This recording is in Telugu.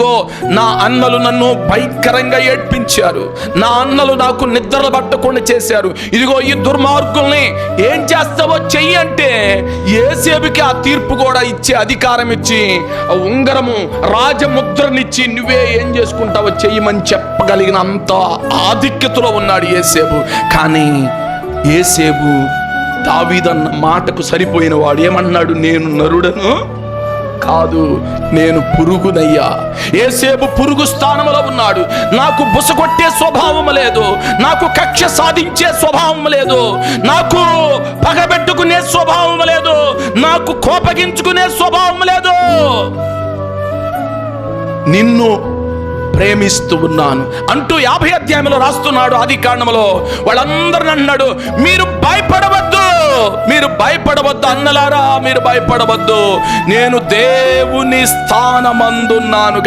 ఇదిగో నా అన్నలు నన్ను భయంకరంగా ఏడ్పించారు. నా అన్నలు నాకు నిద్రలు పట్టకుండా చేశారు. ఇదిగో ఈ దుర్మార్గుల్ని ఏం చేస్తావో చెయ్యి అంటే ఏసేబుకి ఆ తీర్పు కూడా ఇచ్చే అధికారం ఇచ్చి ఉంగరము రాజముద్రనిచ్చి నువ్వే ఏం చేసుకుంటావో చెయ్యమని చెప్పగలిగిన అంత ఆధిక్యతలో ఉన్నాడు ఏసేబు కానీ ఏసేబు దావీదన్న మాటకు సరిపోయిన వాడు ఏమన్నాడు? నేను నరుడను కాదు నేను పురుగునయ్యా. ఏసేపు పురుగు స్థానంలో ఉన్నాడు. నాకు బుసగొట్టే స్వభావం లేదు. నాకు కక్ష సాధించే స్వభావం లేదు. నాకు పగబెట్టుకునే స్వభావం లేదు. నాకు కోపగించుకునే స్వభావం లేదు. నిన్ను ప్రేమిస్తూ ఉన్నాను. అంటూ యాభై అధ్యాయంలో రాస్తున్నాడు ఆది కాండములో. వాళ్ళందరిని అన్నాడు మీరు భయపడవ భయపడవద్దు అన్నలారా మీరు భయపడవద్దు. నేను దేవుని స్థానమందున్నాను.